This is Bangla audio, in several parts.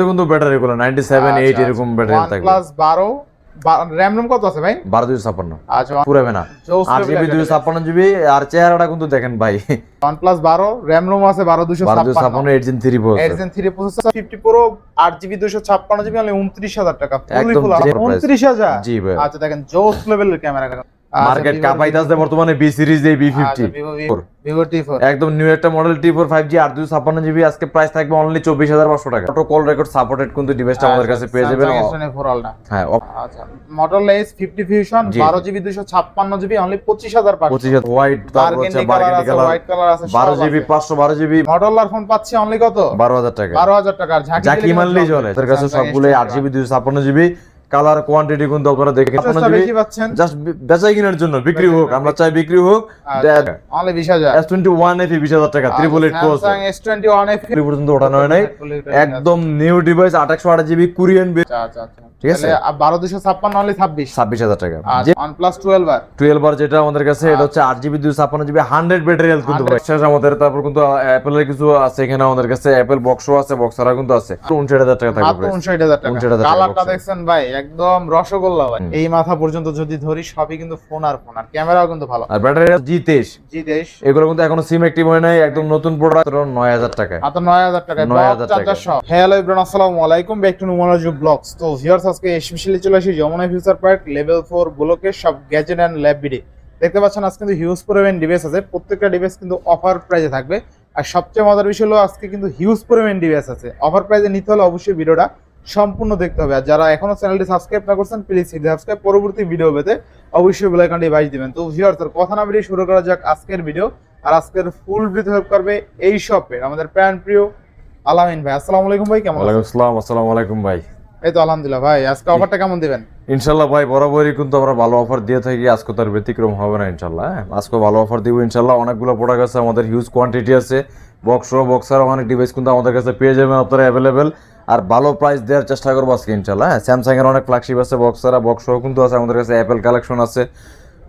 এটা কিন্তু ব্যাটারি গুলো 97 8 এরকম ব্যাটারি থাকবে। প্লাস বারো র্যাম রুম কত আছে ভাই? 12 256 আচ্ছা পুরাবে না। চৌষ আট জিবি দুইশো আর চেহারাটা কিন্তু দেখেন ভাই। প্লাস বারো র্যাম রুম আছে বারো দুশো বারো দুশো ছাপ্পান্ন এইট জিন থ্রি এডজেন থ্রি প্রসেসর ফিফটি প্রো আট জিবি দুশো ছাপ্পান্ন জিবি হলে উনত্রিশ হাজার টাকা। একদম ফুল যে price। উনত্রিশ হাজার? জি ভাই। আচ্ছা দেখেন জোস লেভেলের ক্যামেরা মার্কেট কাপাইতে আসছে বর্তমানে বি সিরিজ এই B fifty Vivo T four একদম নিউ একটা model T four five G আট দুশো ছাপ্পান্ন জিবি আজকে প্রাইস থাকবে অনলি চব্বিশ হাজার পাঁচশো টাকা। অটো কল রেকর্ড সাপোর্টেড কিন্তু ডিভাইসটা আমাদের কাছে পেয়ে যাবেন। হ্যাঁ আচ্ছা মডেল এস ফিফটি ফিউশন। বারো জিবি দুশো ছাপ্পান্ন জিবি অনলি পঁচিশ হাজার পাঁচশো। হোয়াইট হোয়াইট কালার আছে বারো জিবি পাঁচশো বারো জিবি মডেলার ফোন পাচ্ছি অনলি কত? বারো হাজার টাকা। বারো হাজার টাকা। আর ঝাঁকি মানলেই চলে। তার কাছে সবগুলো S20 আট জিবি দুশো ছাপ্পান্ন জিবি কালার কোয়ান্টিটি কিন্তু আপনারা দেখে জাস্ট বেচাই কেনার জন্য বিক্রি হোক আমরা চাই বিক্রি হোক অনলি বিশ হাজার। এস টোয়েন্টি ওয়ান এফি বিশ হাজার টাকা triple eight pro Samsung S twenty one পর্যন্ত ওঠানো হয় নাই। একদম নিউ ডিভাইস আঠাশশো আট জিবি কুরিয়ান আচ্ছা আচ্ছা ঠিক আছে? বারো দুশো ছাপ্পান্ন অনলি ছাব্বিশ। ছাব্বিশ হাজার টাকা। আচ্ছা আর। টুয়েলভ আর যেটা আমাদের কাছে এটা হচ্ছে আট জিবি দুশো ছাপ্পান্ন জিবি হান্ড্রেড ব্যাটারি হেলথ কিন্তু। শেষ আমাদের তারপর কিন্তু অ্যাপেলের কিছু আছে এখানে আমাদের কাছে। অ্যাপেল বক্সও আছে বক্সারা কিন্তু আছে। উনষাট হাজার টাকা থাকবে মাত্র price। উনষাট হাজার টাকা। 59,000 টাকা কালারটা দেখছেন ভাই একদম রসগোল্লা ভাই। এই মাথা পর্যন্ত যদি ধরি সবই কিন্তু ফোন আর ফোন। আর ক্যামেরাও কিন্তু ভালো। আর ব্যাটারি জি তেইশ জি দেশ এগুলো কিন্তু এখনও সিম অ্যাক্টিভ হয় নাই একদম নতুন প্রোডাক্ট নয় হাজার টাকায়। মাত্র নয় হাজার টাকা 9,000 টাকা। হ্যালো ইব্রান আসসালামু আলাইকুম। ব্যাক টু নুমারাজু ব্লগস তো ভিউয়ার্স আজকে স্পেশালি চলে আসি Jamuna future park level four ব্লকের সব গ্যাজেট এন্ড ল্যাব বিডি দেখতে পাচ্ছেন আজকে কিন্তু হিউজ পরিমাণ ডিভাইস আছে। প্রত্যেকটা ডিভাইস কিন্তু অফার প্রাইজে থাকবে। আর সবচেয়ে মজার বিষয় হলো আজকে কিন্তু হিউজ পরিমাণ ডিভাইস আছে। অফার প্রাইজে নিতে হলে অবশ্যই ভিডিওটা সম্পূর্ণ দেখতে হবে। আর যারা এখনও চ্যানেলটি সাবস্ক্রাইব না করছেন প্লিজ সাবস্ক্রাইব পরবর্তী ভিডিও পেতে অবশ্যই বেল আইকনটি বাজিয়ে দিবেন। তো ভিউয়ার্স আর কথা না বেরিয়ে শুরু করা যাক আজকের ভিডিও আর আজকের ফুল ভিডিও হেল্প করবে এই শপে আমাদের প্যান প্রিয় আলামিন ভাই। আসসালামু আলাইকুম ভাই কেমন আছেন? ওয়ালাইকুম আসসালাম আসসালামু আলাইকুম ভাই। এই তো আলহামদুলিল্লাহ ভাই আজকে অফারটা কেমন দিবেন? ইনশাল্লাহ ভাই বরাবরই কিন্তু আমরা ভালো অফার দিয়ে থাকি। আজকে তার ব্যতিক্রম হবে না ইনশাল্লাহ হ্যাঁ? আজকে ভালো অফার দিব ইনশাল্লাহ অনেকগুলো প্রোডাক্ট আছে আমাদের হিউজ কোয়ান্টিটি আছে। বক্স বক্সার অনেক ডিভাইস কিন্তু আমাদের কাছে পেয়ে যাবেন আপনারা অ্যাভেলেবেল আর ভালো প্রাইস দেওয়ার চেষ্টা করব আজকে ইনশাল্লাহ। হ্যাঁ স্যামসাং এর অনেক ফ্ল্যাগশিপ আছে বক্সারা বক্স কিন্তু আছে আমাদের কাছে অ্যাপেল কালেকশন আছে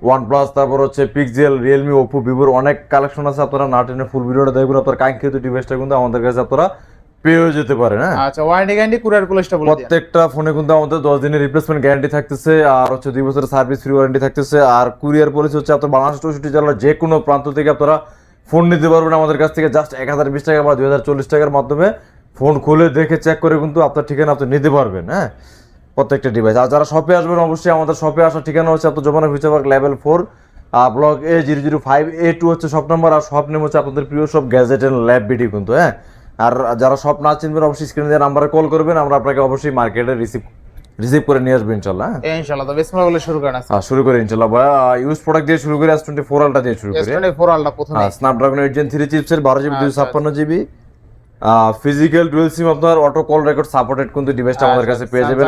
ওয়ান প্লাস তারপর হচ্ছে পিক্সেল রিয়েলমি ওপো ভিভোর অনেক কালেকশন আছে আপনারা না টেনে ফুল ভিডিওটা দেখবেন আপনার কাঙ্ক্ষিত ডিভাইসটা কিন্তু আমাদের কাছে আপনারা পেয়েও যেতে পারেন হ্যাঁ। আচ্ছা ওয়ারেন্টি গ্যারান্টি কুরিয়ার পুলিশটা বলে প্রত্যেকটা ফোনে কিন্তু আমাদের দশ দিনের রিপ্লেসমেন্ট গ্যারান্টি থাকতেছে আর হচ্ছে দুই বছরের সার্ভিস ফ্রি ওয়ারেন্টি থাকতেছে আর কুরিয়ার পলিসি হচ্ছে আপনার বাংলাদেশ চৌষট্টি জেলার যে কোনো প্রান্ত থেকে আপনারা ফোন নিতে পারবেন আমাদের কাছ থেকে জাস্ট এক হাজার বিশ টাকা বা দুই হাজার চল্লিশ টাকার মাধ্যমে। ফোন খুলে দেখে চেক করে কিন্তু আপনার ঠিকানা আপনি নিতে পারবেন হ্যাঁ? প্রত্যেকটা ডিভাইস আর যারা শপে আসবেন অবশ্যই আমাদের শপে আসার ঠিকানা হচ্ছে আপনার Jamuna future park level four block A zero zero five A two হচ্ছে শপ নাম্বার আর শপ নেম হচ্ছে আপনাদের প্রিয় সব গ্যাজেট এন্ড ল্যাব বিডি কিন্তু হ্যাঁ? আর যারা শপ না চিনবেন অবশ্যই স্ক্রিনে দেওয়া নাম্বারে কল করবেন আমরা আপনাকে অবশ্যই মার্কেটে রিসিভ রিসিভ করে নিয়ে আসব ইনশাল্লাহ হ্যাঁ? এই ইনশাআল্লাহ তো বিসমিল্লাহ বলে শুরু করেন আজকে। শুরু করে ইনশাল্লাহ। ভাই ইউজ প্রোডাক্ট দিয়ে শুরু করে এস টোয়েন্টি ফোর আলটা দিয়ে শুরু করি S24 আলটা প্রথমে। স্ন্যাপড্রাগন এইট জেন থ্রি চিপসের বারো জিবি দুশো ছাপ্পান্ন জিবি ফিজিক্যাল ডুয়েল সিম আপনার অটো কল রেকর্ড সাপোর্টেড কিন্তু ডিভাইসটা আমাদের কাছে পেয়ে যাবেন।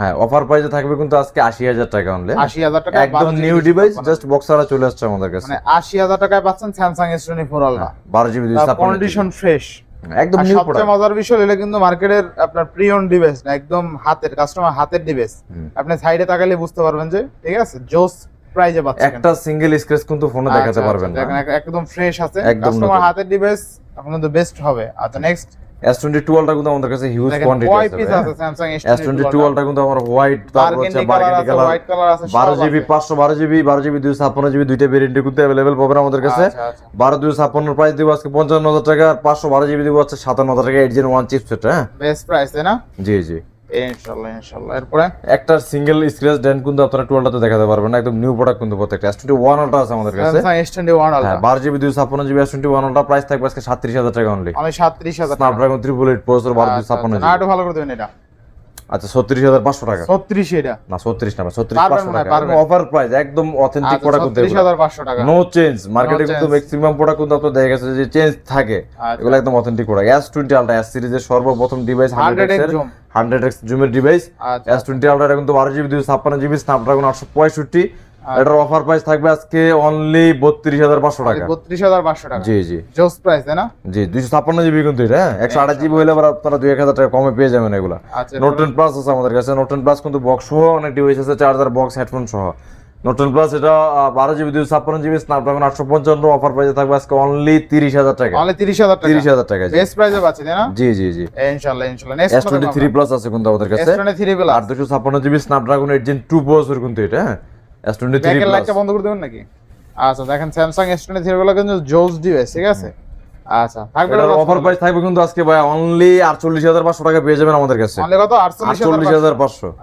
হ্যাঁ অফার প্রাইসে থাকবে কিন্তু আজকে আশি হাজার টাকা অনলি 80000 টাকা একদম নিউ ডিভাইস জাস্ট বক্সারা চলে আসছে আমাদের কাছে। মানে 80000 টাকায় পাচ্ছেন স্যামসাং S24 আলটা বারো জিবি কন্ডিশন ফ্রেশ একদম নিউ সবচেয়ে প্রোডাক্ট মজার বিষয় এটা কিন্তু মার্কেটের আপনার প্রিয়ন ডিভাইস না একদম হাতের কাস্টমার হাতের ডিভাইস আপনি সাইডে তাকালে বুঝতে পারবেন যে ঠিক আছে জোস প্রাইজে পাচ্ছেন। একটা সিঙ্গেল স্ক্র্যাচ কিন্তু ফোনে দেখাতে আচ্ছা, পারবেন আচ্ছা, না একদম ফ্রেশ আছে। কাস্টমার হাতের ডিভাইস আপনার তো বেস্ট হবে। আচ্ছা নেক্সট এস টোয়েন্টি কিন্তু আমাদের কাছে হিউজ কোয়ান্টিটি আছে পিস এস টোয়েন্টি কিন্তু আমার হোয়াইট তারপর হচ্ছে কালার দুইটা ভেরিয়েন্টে কিন্তু অ্যাভেলেবেল পাবেন আমাদের কাছে। আচ্ছা, আচ্ছা। বারো দুইশো ছাপ্পান্ন প্রাইস দিব আজকে পঞ্চান্ন হাজার টাকা আর পাঁচশো বারো জিবি দিব হচ্ছে সাতান্ন হাজার টাকা এইট জিরো ওয়ান চিপসেট হ্যাঁ? বেস্ট প্রাইস তাই না? জি জি। ইনশাআল্লাহ ইনশাল্লাহ। এরপরে একটা সিঙ্গেল স্ক্র্যাচ ডেন্ট কিন্তু আপনারা টুয়েলটাতে দেখাতে পারবেন একদম নিউ প্রোডাক্ট কিন্তু প্রত্যেকটা। এস টোয়েন্টি ওয়ান আলটা আছে আমাদের কাছে। স্যামসাং S21 হ্যাঁ আলট্রা বারো জিবি দুইশো ছাপ্পান্ন GB S twenty one ultra price থাকবে আজকে সাতত্রিশ হাজার টাকা অনলি আমি 37000 টাকা। স্ন্যাপড্রাগন ত্রিপুল এইট প্রসেসর বারো দুইশো আচ্ছা, ছাপ্পান্ন আচ্ছা, জিবি ভালো করে দেবেন এটা। আচ্ছা ছত্রিশ হাজার পাঁচশো টাকা। 36 এটা? না ছত্রিশ না ছত্রিশ পাঁচশো টাকা। অফার প্রাইস একদম অথেন্টিক প্রোডাক্ট প্রোডাক্ট কিন্তু 36500 টাকা। নো চেঞ্জ মার্কেটে কিন্তু ম্যাক্সিমাম প্রোডাক্ট কিন্তু আপনার দেখা গেছে যে চেঞ্জ থাকে। আচ্ছা। এগুলো একদম authentic product S twenty ultra S সিরিজের সর্বপ্রথম device hundred X. Hundred X জুমের device আচ্ছা। এস টোয়েন্টি আলটা কিন্তু বারো জিবি দুশো ছাপ্পান্ন জিবি স্ন্যাপড্রাগন আটশো পঁয়ষট্টি। আচ্ছা। এটার অফার প্রাইস থাকবে আজকে অনলি বত্রিশ হাজার পাঁচশো টাকা। 32500 টাকা। জি জি। জোস প্রাইস তাই না? জি দুইশো ছাপ্পান্ন জিবি কিন্তু এটা হ্যাঁ? একশো আঠাশ জিবি হলে আবার আপনারা দুই এক হাজার টাকা কমে পেয়ে যাবেন এগুলো। নোট টেন প্লাস আছে আমাদের কাছে। নোট টেন প্লাস কিন্তু বক্স সহ অনেক ডিভাইস আছে চার্জার বক্স হেডফোন সহ। নতুন প্লাস এটা বারো জিবি দুশো ছাপ্পান্ন জিবি স্ন্যাপড্রাগন আটশো পঞ্চান্ন অফার প্রাইসে থাকবে আজকে অনলি তিরিশ হাজার টাকা। অনলি তিরিশ হাজার তিরিশ হাজার টাকা বেস্ট প্রাইসে পাচ্ছি তাই না? জি জি জি। ইনশাল্লাহ ইনশাল্লাহ। এস টোয়েন্টি থ্রি প্লাস আছে কিন্তু আমাদের কাছে। এস টোয়েন্টি থ্রি প্লাস আট দুশো ছাপ্পান্ন GB Snapdragon eight gen two processor কিন্তু এটা হ্যাঁ? এস টোয়েন্টি থ্রি ব্যাকের লাইটটা বন্ধ করে দেবেন নাকি? আচ্ছা দেখেন স্যামসাং এস টোয়েন্টি থ্রি গুলো কিন্তু জোস ডিভাইস ঠিক আছে? আচ্ছা অফার প্রাইস থাকবে কিন্তু আজকে ভাই অনলি আটচল্লিশ হাজার পাঁচশো টাকা পেয়ে যাবেন আমাদের কাছে। অনলি কত?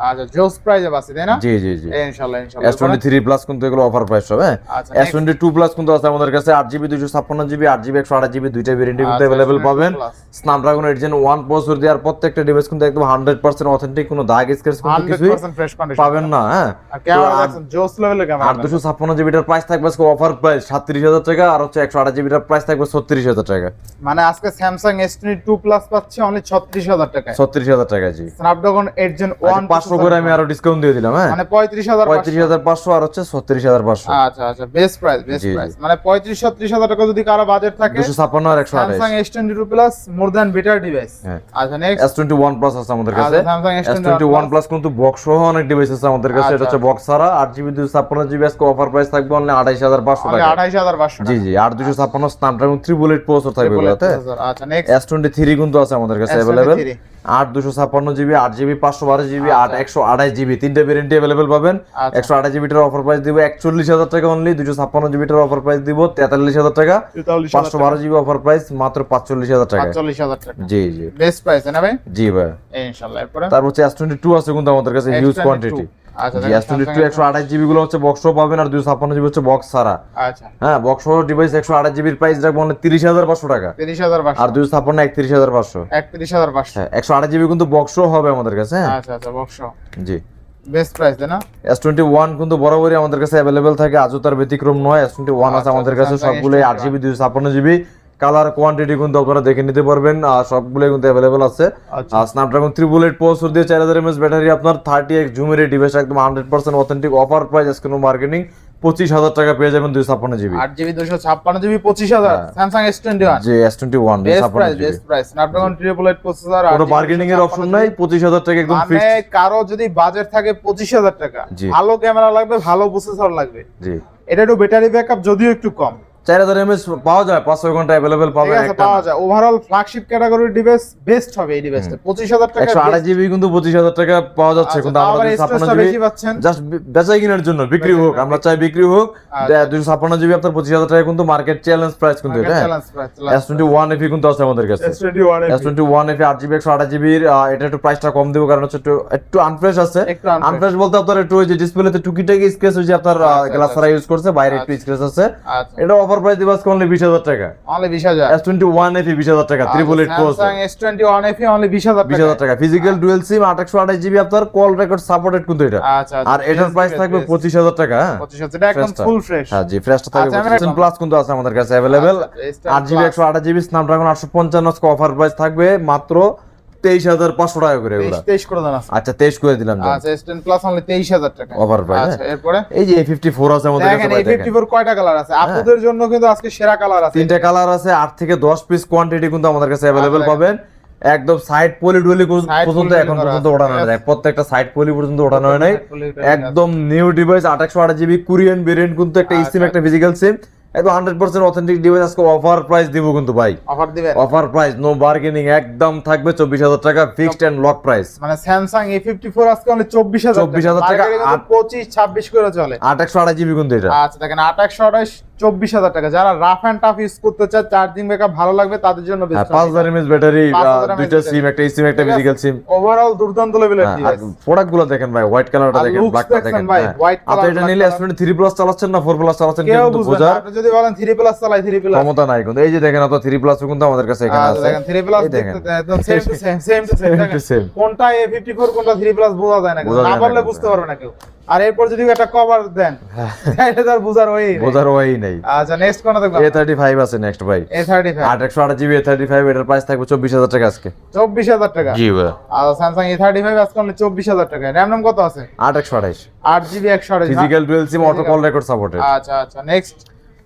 আচ্ছা জোস প্রাইসে তাই না? জি জি জি। প্লাস কিন্তু এগুলো অফার প্রাইস হবে আচ্ছা, প্লাস কিন্তু আছে আমাদের কাছে দুইটা ভেরিয়েন্ট পাবেন। Plus। Snapdragon eight gen one processor দেওয়ার প্রত্যেকটা ডিভাইস কিন্তু একদম অথেন্টিক কোনো দাগ স্ক্র্যাচ কিছুই পাবেন না হ্যাঁ? জোস লেভেলের ক্যামেরা প্রাইস থাকবে আজকে অফার প্রাইস সাতত্রিশ হাজার টাকা আর হচ্ছে একশো আট জিবিটার প্রাইস থাকবে ছত্রিশ হাজার টাকা। মানে আজকে Samsung S twenty two plus পাচ্ছি অনলি ছত্রিশ হাজার টাকায়। ছত্রিশ হাজার টাকা জি। স্ন্যাপড্রাগন এইট জেন ওয়ান পাঁচশো করে আমি আরও ডিসকাউন্ট দিয়ে দিলাম হ্যাঁ? মানে পঁয়ত্রিশ হাজার পঁয়ত্রিশ হাজার পাঁচশো আর হচ্ছে ছত্রিশ হাজার পাঁচশো। আচ্ছা আচ্ছা বেস্ট প্রাইস বেস্ট। প্রাইস মানে পঁয়ত্রিশ ছত্রিশ হাজার টাকা যদি কারও বাজেট থাকে দুশো ছাপ্পান্ন আর একশো আঠাশ। Samsung S twenty two plus more than better device. আচ্ছা next S twenty one plus আছে আমাদের কাছে। Samsung S S twenty one plus কিন্তু বক্স সহ অনেক ডিভাইস আছে আমাদের কাছে। এটা হচ্ছে আচ্ছা। বক্স ছাড়া। আট জিবি দুশো ছাপ্পান্ন জিবি আজকে অফার প্রাইস থাকবে অনলি আঠাইশ হাজার পাঁচশো টাকা আঠাইশ হাজার পাঁচশো জি জি দুশো ছাপ্পান্ন স্ন্যাপড্রাগন থ্রি বুলেট প্রসেসর থাকবে এগুলোতে। আচ্ছা নেক্সট এস টোয়েন্টি থ্রি কিন্তু আছে আমাদের কাছে S23 অ্যাভেলেবেল আট দুশো ছাপ্পান্ন জিবি আট জিবি পাঁচশো বারো জিবি আট একশো আঠাশ জিবি তিনটে ভেরিয়েন্ট অ্যাভেলেবেল পাবেন। আচ্ছা। একশো জিবিটার অফার প্রাইস দিব একচল্লিশ হাজার টাকা অনলি দুশো ছাপ্পান্ন জিবিটার অফার প্রাইস দিব তেতাল্লিশ হাজার টাকা। পাঁচশো বারো জিবি অফার প্রাইস মাত্র পাঁচচল্লিশ হাজার টাকা। জি জি। বেস্ট প্রাইস না ভাই? জি ভাই। ইনশাল্লাহ এরপরে? তারপর হচ্ছে এস টোয়েন্টি টু আছে কিন্তু আমাদের কাছে হিউজ কোয়ান্টিটি আচ্ছা টোয়েন্টি টু একশো আঠাশ জিবি গুলো হচ্ছে বক্সও পাবেন আর দুশো ছাপ্পান্ন জিবি হচ্ছে বক্স ছাড়া আচ্ছা। হ্যাঁ বক্স ডিভাইস একশো আঠাশ জিবির প্রাইস রাখব অনলি তিরিশ হাজার পাঁচশো টাকা। তিরিশ হাজার আর দুশো ছাপ্পান্ন একত্রিশ হাজার পাঁচশো। একত্রিশ হাজার পাঁচশো। হ্যাঁ একশো আঠাশ জিবি কিন্তু হবে আমাদের কাছে হ্যাঁ। আচ্ছা আচ্ছা বক্স জি। বেস্ট প্রাইস না? এস টোয়েন্টি ওয়ান কিন্তু বরাবরই আমাদের কাছে অ্যাভেলেবেল থাকে। আজও তার ব্যতিক্রম নয়। এস টোয়েন্টি ওয়ান আছে আমাদের আচ্ছা, কাছে সবগুলোই আট জিবি দুশো ছাপ্পান্ন জিবি কালার কোয়ান্টিটি কিন্তু আপনারা দেখে নিতে পারবেন আর সবগুলোই কিন্তু অ্যাভেলেবেল আছে। আর স্ন্যাপড্রাগন থ্রি বুলেট প্রসেসর দিয়ে চার হাজার এমএস ব্যাটারি আপনার থার্টি এক্স জুমের এই ডিভাইস একদম hundred percent authentic offer price আজকে মার্কেটিং পঁচিশ হাজার টাকা পেয়ে যাবেন দুশো ছাপ্পান্ন জিবি আট জিবি দুশো ছাপ্পান্ন জিবি পঁচিশ হাজার। স্যামসাং এস টোয়েন্টি ওয়ান যে S twenty one Snapdragon triple eight processor কোনো বার্গেনিং এর অপশন নাই পঁচিশ হাজার টাকা একদম মানে কারও যদি বাজেট থাকে পঁচিশ হাজার টাকা। ভালো ক্যামেরা লাগবে ভালো প্রসেসর লাগবে। জি। এটা একটু ব্যাটারি ব্যাকআপ যদিও একটু কম। চার হাজার এমএস পাওয়া যায় পাঁচ ছয় ঘণ্টা অ্যাভেলেবেল ঠিক পাবেন আছে একটা পাওয়া যায়। ওভারঅল ফ্ল্যাগশিপ ক্যাটাগরির ডিভাইস বেস্ট হবে এই ডিভাইসটা পঁচিশ হাজার টাকা একশো আঠাশ জিবি কিন্তু পঁচিশ হাজার টাকা পাওয়া যাচ্ছে কিন্তু আবার ছাপ্পান্ন জিবি জাস্ট বেচাই কেনার জন্য বিক্রি হোক আমরা চাই বিক্রি হোক। আচ্ছা। দুশো ছাপ্পান্ন জিবি আপনার পঁচিশ হাজার টাকা কিন্তু মার্কেট চ্যালেঞ্জ প্রাইস কিন্তু এটা এস টোয়েন্টি ওয়ান এফি কিন্তু আছে আমাদের কাছে। এস টোয়েন্টি ওয়ান এফি আট জিবি একশো আঠাশ জিবির এটা একটু প্রাইসটা কম দেবো কারণ হচ্ছে একটু একটু আনফ্রেশ আছে। আনফ্রেশ বলতে আপনার একটু ওই যে ডিসপ্লেতে টুকিটাকি স্ক্রেচ আপনার আচ্ছা, গ্লাস আচ্ছা, ছাড়া ইউজ করছে বাইরে একটু স্ক্রেচ আছে। আচ্ছা। এটা অফার প্রাইস দিবাস অনলি বিশ হাজার টাকা। অনলি বিশ হাজার। এস টোয়েন্টি ওয়ান এফি বিশ হাজার টাকা triple eight pro twenty one FE only বিশ হাজার বিশ হাজার টাকা। ফিজিক্যাল ডুয়েল সিম আট একশো আঠাশ জিবি আপনার কল রেকর্ড সাপোর্টেড কিন্তু এটা। আচ্ছা আর এটার প্রাইস থাকবে পঁচিশ হাজার টাকা হ্যাঁ? পঁচিশ হাজার এটা একদম ফুল ফ্রেশ হ্যাঁ জি ফ্রেশটা থাকবে আচ্ছা, আমি প্লাস কিন্তু আছে আমাদের কাছে আচ্ছা, জিবি একশো আঠাশ জিবি স্ন্যাপড্রাগন আটশো পঞ্চান্ন অফার প্রাইস থাকবে মাত্র তেইশ হাজার পাঁচশো টাকা করে এগুলা। তেইশ করে দেন আচ্ছা তেইশ করে দিলাম আচ্ছা টেন প্লাস অনলি তেইশ হাজার টাকা। আচ্ছা এরপরে? এই যে ফিফটি ফোর আছে আমাদের দেখেন এই ফিফটি ফোর কয়টা কালার আছে? আপনাদের জন্য কিন্তু আজকে সেরা কালার আছে। তিনটা কালার আছে আট থেকে দশ পিস কোয়ান্টিটি কিন্তু আমাদের কাছে অ্যাভেলেবেল পাবেন। একদম সাইড পলি পর্যন্ত এখন পর্যন্ত ওঠানো হয় নাই প্রত্যেকটা সাইড পলি পর্যন্ত ওঠানো হয় নাই। একদম নিউ ডিভাইস আট একশো আট জিবি কোরিয়ান ভেরিয়েন্ট কিন্তু একটা আচ্ছা, সিম একটা ফিজিক্যাল সিম একদম হান্ড্রেড পার্সেন্ট অথেন্টিক ডিভাইস আজকে অফার প্রাইস দিব কিন্তু ভাই। অফার দিবেন? অফার প্রাইস নো বার্গেনিং একদম থাকবে চব্বিশ হাজার টাকা ফিক্সড এন্ড লক প্রাইস মানে স্যামসাং এ ফিফটি ফোর আজকে অনলি চব্বিশ হাজার 24,000 টাকা, আট- পঁচিশ ছাব্বিশ করে চলে। আট একশো আট জিবি কিন্তু এটা। আচ্ছা দেখেন আট একশো আঠাশ চব্বিশ হাজার টাকা। যারা রাফ অ্যান্ড টাফ ইউজ করতে চায় চার্জিং ব্যাকআপ ভালো লাগবে তাদের জন্য হ্যাঁ, পাঁচ হাজার এমএস ব্যাটারি দুইটা সিম একটা সিম একটা ফিজিক্যাল সিম ওভারঅল দুর্দান্ত লেভেলের প্রোডাক্টগুলো দেখেন ভাই হোয়াইট কালারটা দেখেন ব্ল্যাকটা দেখেন ভাই, হ্যাঁ। white আপনি এটা নিলে। এস থ্রি প্লাস চালাচ্ছেন না ফোর প্লাস চালাচ্ছেন কিন্তু না আপনি যদি বলেন থ্রি প্লাস চালাই থ্রি প্লাস ক্ষমতা নাই কিন্তু। এই যে দেখেন আপনার থ্রি প্লাস কিন্তু আমাদের কাছে এখানে আছে। দেখেন থ্রি প্লাস দেখেন। একদম সেম সেম সেম সেম। কোনটা এ ফিফটি ফোর কোনটা থ্রি প্লাস বোঝা যায় না না পারলে বুঝতে পারবে না কেউ। আর এরপর যদি একটা কভার দেন তাহলে আর বুঝার ওই বোঝার ওই নাই। আচ্ছা নেক্সট কোন দেখলাম এ থার্টি ফাইভ আছে নেক্সট ভাই। এ থার্টি ফাইভ আট একশো আট জিবি এ থার্টি ফাইভ এটার প্রাইস থাকবে চব্বিশ হাজার টাকা আজকে। চব্বিশ হাজার টাকা। জি ভাই। আর স্যামসাং এ থার্টি ফাইভ আজকে অনলি চব্বিশ হাজার টাকা। র্যাম নাম কত আছে? আট একশো আঠাইশ আট জিবি একশো আঠাশ। না? Physical dual SIM auto call record supported আচ্ছা আচ্ছা নেক্সট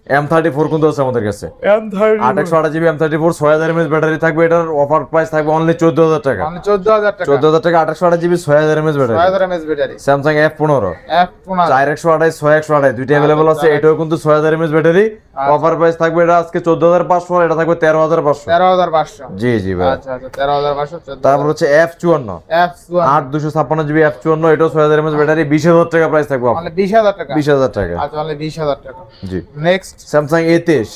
এম থার্টি ফোর কিন্তু আছে আমাদের কাছে। এম থার্টি আট একশো আঠাশ জিবি এম থার্টি ফোর ছয় হাজার এমএস ব্যাটারি থাকবে এটার অফার প্রাইস থাকবে অনলি চোদ্দ হাজার টাকা। চোদ্দ হাজার টাকা। চোদ্দ হাজার টাকা আঠাশশো আঠাশ জিবি ছয় হাজার এমএস ছয় ব্যাটারি। হাজার এমএস ব্যাটারি। স্যামসাং এফ পনেরো। এফ পনেরো। চার একশো আঠাশ ছয় একশো আঠাশ দুইটা অ্যাভেলেবল আছে এটাও কিন্তু ছয় হাজার এমএস ব্যাটারি। অফার প্রাইস থাকবে এটা আজকে চোদ্দ হাজার পাঁচশো এটা থাকবে তেরো হাজার পাঁচশো। তেরো হাজার পাঁচশো। জি জি ভাই। আচ্ছা আচ্ছা তেরো হাজার পাঁচশো তারপর হচ্ছে এফ চুয়ান্ন। এফ আট দুশো ছাপ্পান্ন জিবি এফ চুয়ান্ন এটাও ছয় হাজার এমএস ব্যাটারি বিশ হাজার টাকা প্রাইস থাকবে বিশ হাজার টাকা। বিশ হাজার টাকা। আচ্ছা বিশ হাজার টাকা। জি। নেক্সট স্যামসাং এ তেইশ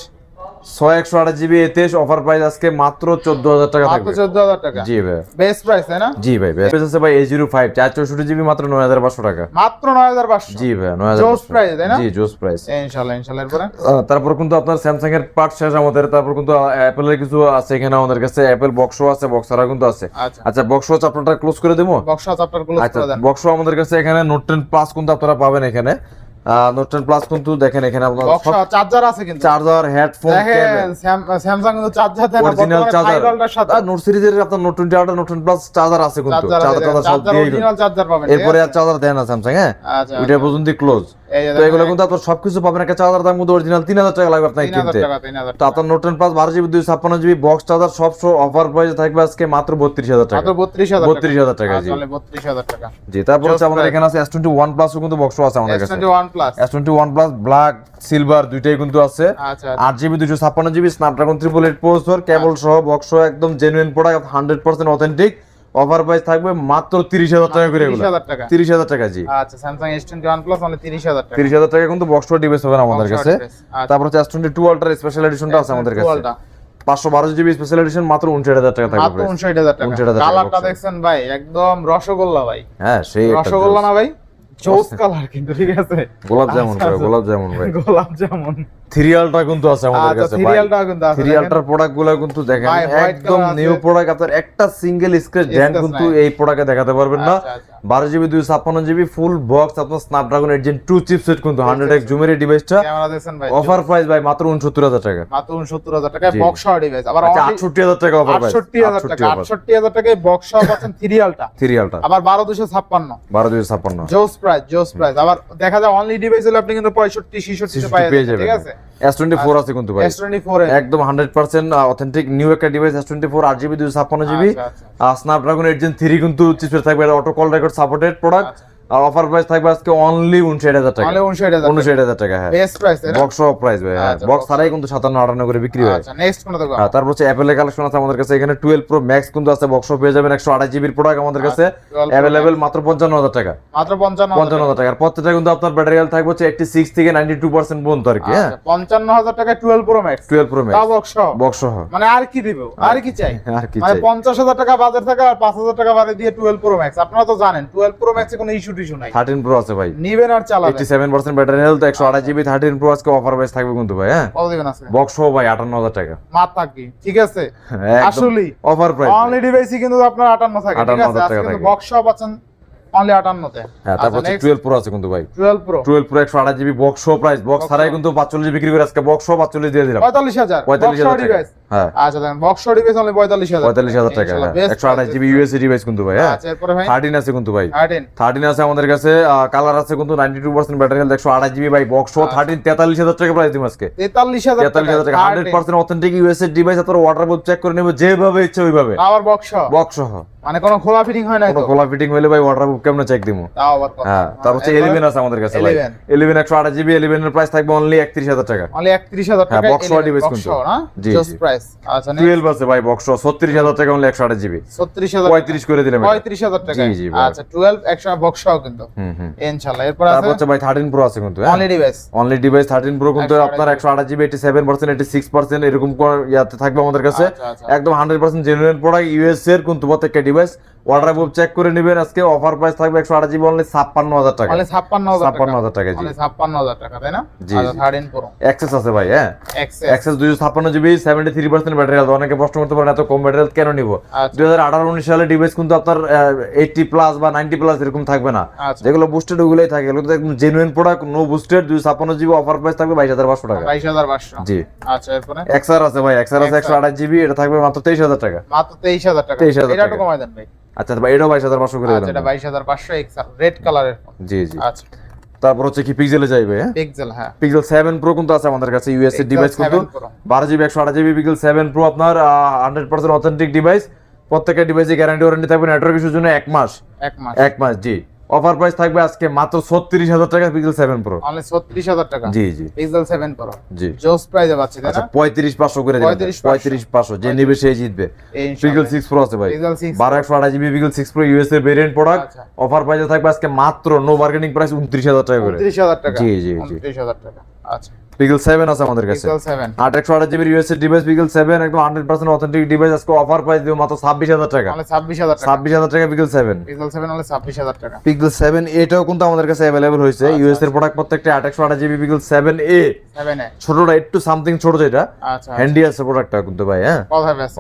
ছয় একশো আঠাশ জিবি এ তেইশ অফার প্রাইস আজকে মাত্র চোদ্দ হাজার টাকা থাকবে। চোদ্দ হাজার টাকা। জি ভাই। বেস্ট প্রাইস তাই না? জি ভাই বেস্ট আছে ভাই এ জিরো ফাইভ চার চৌষট্টি জিবি মাত্র নয় হাজার পাঁচশো টাকা। মাত্র নয় হাজার পাঁচশো। জি ভাই নয় হাজার জোস প্রাইস তাই না? জি জোস প্রাইস ইনশাল্লাহ ইনশাল্লাহ এরপরে? তারপর কিন্তু আপনার স্যামসাং এর পার্ট শেষ আমাদের তারপর কিন্তু অ্যাপেলের কিছু আছে এখানে আমাদের কাছে। অ্যাপেল বক্সও আছে বক্স ছাড়া কিন্তু আছে। আচ্ছা। বক্স আপনারটা ক্লোজ করে দেবো? বক্স আপনার ক্লোজ করে দেন। বক্স আমাদের কাছে এখানে নোট টেন প্লাস কিন্তু আপনারা পাবেন এখানে। নোট প্লাস কিন্তু দেখেন এখানে আপনার চার্জার আছে কিন্তু। চার্জার হেডফোন স্যামসাং কিন্তু চার্জার দেয় অরিজিনাল চার্জার আর নোট সিরিজের আপনার note twenty outer note plus charger আছে কিন্তু। চার্জার চার্জার সব দিয়ে অরিজিনাল চার্জার পাবেন এরপরে আর চার্জার দেয় না স্যামসাং হ্যাঁ? আচ্ছা ওইটা পর্যন্ত ক্লোজ তো এগুলো কিন্তু আপনার সবকিছু পাবেন একটা চার্জার দাম কিন্তু অরিজিনাল তিন হাজার টাকা লাগবে আপনাকে কিনতে। তো আপনার নোট প্লাস বারো জিবি দুই ছাপ্পান্ন জিবি বক্স চার্জার সব অফার প্রাইসে থাকবে আজকে মাত্র বত্রিশ হাজার টাকা। বত্রিশ হাজার বত্রিশ হাজার টাকা জি। বত্রিশ হাজার টাকা। জি তারপর হচ্ছে আমাদের এখানে আছে এস টোয়েন্টি ওয়ান প্লাসও কিন্তু বক্সও আছে আমাদের কাছে। S twenty one plus black silver দুইটাই কিন্তু আছে। আচ্ছা আট জিবি দুশো ছাপ্পান্ন GB Snapdragon triple eight processor cable সহ বক্স একদম genuine product hundred percent authentic offer price থাকবে মাত্র তিরিশ হাজার টাকা করে এগুলো। টাকা। জি। আচ্ছা মানে টাকা। কিন্তু বক্স ডিভাইস হবে আমাদের কাছে। আচ্ছা। তারপর হচ্ছে স্পেশাল এডিশনটা আছে আমাদের কাছে। পাঁচশো বারো জিবি স্পেশাল এডিশন মাত্র উনষাট হাজার টাকা থাকবে উনষাট হাজার টাকা। 59,000 টাকা কালারটা দেখছেন ভাই একদম রসগোল্লা ভাই। হ্যাঁ সেই রসগোল্লা না ভাই জোস কালার কিন্তু ঠিক আছে? গোলাপ জামুন আচ্ছা, আচ্ছা। গোলাপ জামুন ভাই। গোলাপ জামুন। থ্রিয়ালটা কিন্তু আছে আমাদের আচ্ছা কাছে কিন্তু আছে থ্রিয়ালটার প্রোডাক্টগুলো কিন্তু দেখেন একদম নিউ প্রোডাক্ট আপনার একটা সিঙ্গেল স্ক্র্যাচ ড্যান কিন্তু এই প্রোডাক্টে দেখাতে পারবেন না। আচ্ছা, আচ্ছা। বারো জিবি দুই ছাপ্পান্ন জিবি ফুল বক্স আপনার Snapdragon eight gen two chipset কিন্তু হান্ড্রেড এক্স জুমের এই ডিভাইসটা অফার প্রাইস ভাই মাত্র উনসত্তর হাজার টাকা। মাত্র উনসত্তর হাজার টাকায় জি। বক্স ডিভাইস আবার আচ্ছা আটষট্টি হাজার টাকা অফার প্রাইস আটষট্টি হাজার টাকা আটষট্টি হাজার। টাকায় বক্স পাচ্ছেন সিরিয়ালটা থ্রিয়ালটা আবার বারো দুশো ছাপ্পান্ন। বারো দুই ছাপ্পান্ন। জোস প্রাইস জোস প্রাইস আবার দেখা যায় অনলি ডিভাইস হলে আপনি কিন্তু পঁয়ষট্টি ছিষট্টি পেয়ে পেয়ে যাবেন। ঠিক আছে? এস টোয়েন্টি ফোর আছে কিন্তু ভাই একদম হান্ড্রেড পার্সেন্ট অথেন্টিক নিউ একটা ডিভাইস এস টোয়েন্টি ফোর আট জিবি দুই ছাপ্পান্ন জিবি আচ্ছা, আচ্ছা। স্ন্যাপড্রাগন এইট জেন থ্রি কিন্তু চিপসেট থাকবে auto call record supported product. আর অফার প্রাইস থাকবে আজকে অনলি উনষাট হাজার টাকা। অনলি উনষাট হাজার উনষাট হাজার টাকা হ্যাঁ। বেস্ট প্রাইস বক্স সহ প্রাইস ভাই হ্যাঁ। আচ্ছা, বক্স box ছাড়াই কিন্তু সাতান্ন আটান্ন করে বিক্রি হয়। আচ্ছা নেক্সট কোন দেখো হ্যাঁ, তারপর হচ্ছে অ্যাপেলের কালেকশন আছে আমাদের কাছে। এখানে টুয়েলভ প্রো ম্যাক্স কিন্তু আছে বক্স অফ পেয়ে যাবেন একশো আঠাশ জিবির প্রোডাক্ট আমাদের কাছে। 12 Pro অ্যাভেলেবেল মাত্র পঞ্চান্ন হাজার টাকা। মাত্র পঞ্চান্ন পঞ্চান্ন হাজার টাকা। আর প্রত্যেকটা কিন্তু আপনার ব্যাটারি হেলথ থাকবে হচ্ছে এইটটি সিক্স থেকে নাইনটি টু পার্সেন্ট পর্যন্ত আর কি হ্যাঁ। আচ্ছা, পঞ্চান্ন হাজার টাকা twelve pro max twelve pro তাও ম্যাক্স বক্স বক্স মানে আর কি দিব? আর কি চাই? আর কি মানে চাই? পঞ্চাশ হাজার টাকা বাজার থাকা আর পাঁচ হাজার টাকা বাড়ি দিয়ে টুয়েলভ প্রো ম্যাক্স আপনারা তো জানেন টুয়েলভ প্রো ম্যাক্সে কোনো ইস্যু নাই। থার্টিন প্রো আছে ভাই। নিবেন আর চালাবেন। সেভেন পার্সেন্ট ব্যাটারি হেলথ একশো আঠাশ জিবি থার্টিন প্রো আজকে অফার প্রাইস থাকবে কিন্তু ভাই হ্যাঁ? কত দিবেন আছে। বক্স সহ ভাই আটান্ন হাজার টাকা। মাত ঠিক আছে? একদম আসলেই অফার প্রাইস অনলি ডিভাইসই কিন্তু আপনার আটান্ন থাকে ঠিক 58 আছে? আজকে। বক্স পাচ্ছেন অনলি আটান্নতে। হ্যাঁ তারপর হচ্ছে টুয়েলভ প্রো আছে কিন্তু ভাই। টুয়েলভ প্রো টুয়েলভ প্রো একশো আঠাশ জিবি বক্স সহ প্রাইস বক্স ছাড়াই কিন্তু পাঁচচল্লিশ বিক্রি করে আজকে বক্স সহ পাঁচচল্লিশ দিয়ে দিলাম। পঁয়তাল্লিশ হাজার। পঁয়তাল্লিশ হাজার টাকা। ডিভাইস হ্যাঁ। আচ্ছা দেখেন বক্স ডিভাইস অনলি পঁয়তাল্লিশ হাজার। পঁয়তাল্লিশ হাজার টাকা ইনশাআল্লাহ, হ্যাঁ best একশো আঠাশ price, জিবি ইউএসএ ডিভাইস কিন্তু ভাই হ্যাঁ। আচ্ছা এরপরে ভাই? থার্টিন আছে কিন্তু ভাই। থার্টিন থার্টিন আছে আমাদের কাছে কালার আছে কিন্তু ninety two percent battery health GB ভাই বক্স সহ হাজার টাকা প্রাইস দিম আজকে। টাকা অথেন্টিক ডিভাইস আপনার চেক করে নেবে যেভাবে ইচ্ছে ওইভাবে। আবার বক্স বক্স সহ মানে কোনো খোলা ফিটিং হয় না খোলা ফিটিং হলে ভাই কেমন চেক কথা। হ্যাঁ তারপর হচ্ছে ইলেভেন আছে আমাদের কাছে ভাই। 11 ইলেভেন একশো আঠাশ জিবি ইলেভেন এর প্রাইস থাকবে অনলি একত্রিশ হাজার টাকা। অনলি একত্রিশ হাজার হ্যাঁ, টাকা বক্স কিন্তু। জি, জাস্ট প্রাইস আচ্ছা আছে ভাই বক্স ছত্রিশ হাজার টাকা অনলি একশো আঠাশ জিবি ছত্রিশ হাজার পঁয়ত্রিশ করে দিলাম এটা। পঁয়ত্রিশ হাজার টাকা জি, জি, আচ্ছা টুয়েলভ একশো বক্স কিন্তু। এরপর তারপর হচ্ছে ভাই থার্টিন প্রো আছে কিন্তু হ্যাঁ? Only device only device thirteen pro কিন্তু আপনার একশো আঠাশ GB eighty seven percent eighty six percent এরকম করে ইয়াতে থাকবে আমাদের কাছে। আচ্ছা, আচ্ছা। একদম hundred percent genuine product US এর কিন্তু প্রত্যেকটা ডিভাইস ওয়াটার প্রুফ চেক করে নেবেন। আজকে অফার প্রাইস থাকবে একশো আঠাশ জিবি অনলি ছাপ্পান্ন হাজার টাকা। অনলি ছাপ্পান্ন হাজার ছাপ্পান্ন হাজার টাকা জি। ছাপ্পান্ন হাজার টাকা তাই না? জি। থার্টিন প্রো অ্যাক্সেস আছে ভাই হ্যাঁ? অ্যাক্সেস দুইশো ছাপ্পান্ন GB seventy three percent battery health অনেকে প্রশ্ন করতে পারেন এত কম ব্যাটারি কেন নিবো? আচ্ছা। দুই হাজার আঠারো উনিশ সালে ডিভাইস কিন্তু আপনার এইটটি প্লাস বা নাইনটি প্লাস এরকম থাকবে না। আচ্ছা। যেগুলো বুস্টেড ওগুলোই থাকে। এগুলো একদম জেনুইন প্রোডাক্ট নো বুস্টেড দুই ছাপ্পান্ন জিবি অফার প্রাইস থাকবে বাইশ হাজার পাঁচশো টাকা। বাইশ হাজার পাঁচশো। জি। আচ্ছা এরপরে? এক্সআর আছে ভাই এক্সআর আছে একশো আঠাশ জিবি এটা থাকবে মাত্র তেইশ হাজার টাকা। মাত্র তেইশ হাজার টাকা। 23,000 এটা একটু টাকা। ভাই। আচ্ছা ভাই এটাও বাইশ হাজার পাঁচশো করে আচ্ছা এটা বাইশ হাজার পাঁচশো রেড কালারের জি জি। আচ্ছা। তারপর হচ্ছে কি পিক্সেলে যাইবে হ্যাঁ? পিক্সেল হ্যাঁ। পিক্সেল সেভেন প্রো কিন্তু আছে আমাদের কাছে ইউএসএ ডিভাইস কিন্তু। 7 Pro। বারো জিবি একশো আট জিবি পিক্সেল সেভেন প্রো আপনার হান্ড্রেড পার্সেন্ট অথেন্টিক ডিভাইস প্রত্যেকটা ডিভাইসে গ্যারান্টি ওয়ারেন্টি থাকবে নেটওয়ার্ক ইস্যুর জন্য এক মাস। এক মাস। এক মাস জি। অফার প্রাইস থাকবে আজকে মাত্র ছত্রিশ হাজার টাকা পিক্সেল 7 প্রো ছত্রিশ হাজার টাকা? জি জি। পিক্সেল 7 প্রো জি। জোস প্রাইজে পাচ্ছি তাই আচ্ছা না? পঁয়ত্রিশ পাঁচশো করে দেবেন। 35,500 পঁয়ত্রিশ পাঁচশো যে নেবে সে জিতবে। পিক্সেল 6 প্রো আছে ভাই। পিক্সেল সিক্স বারো একশো আঠাশ GB Pixel 6 pro USA variant product. Offer প্রাইসে থাকবে আজকে মাত্র নো বার্গেনিং প্রাইস উনত্রিশ হাজার টাকা করে। উনত্রিশ হাজার টাকা। জি, জি, জি। উনত্রিশ হাজার টাকা। আচ্ছা। পিক্সেল সেভেন আছে আমাদের কাছে। আট একশো আঠাশ GB USA device Pixel seven একদম হান্ড্রেড পার্সেন্ট অথেন্টিক ডিভাইস আজকে অফার প্রাইস দিব মাত্র ছাব্বিশ হাজার টাকা। অনলি ছাব্বিশ হাজার টাকা। ছাব্বিশ হাজার টাকা Pixel seven Pixel seven only ছাব্বিশ হাজার টাকা। পিক্সেল সেভেন এটাও কিন্তু আমাদের কাছে অ্যাভেলেবল হয়েছে। ইউএস এর প্রোডাক্ট প্রত্যেকটা আট একশো আঠাশ জিবি পিক্সেল সেভেন এ ছোটটা একটু সামথিং ছোট যেটা। আচ্ছা হ্যান্ডি আছে প্রোডাক্টটা কিন্তু ভাই হ্যাঁ?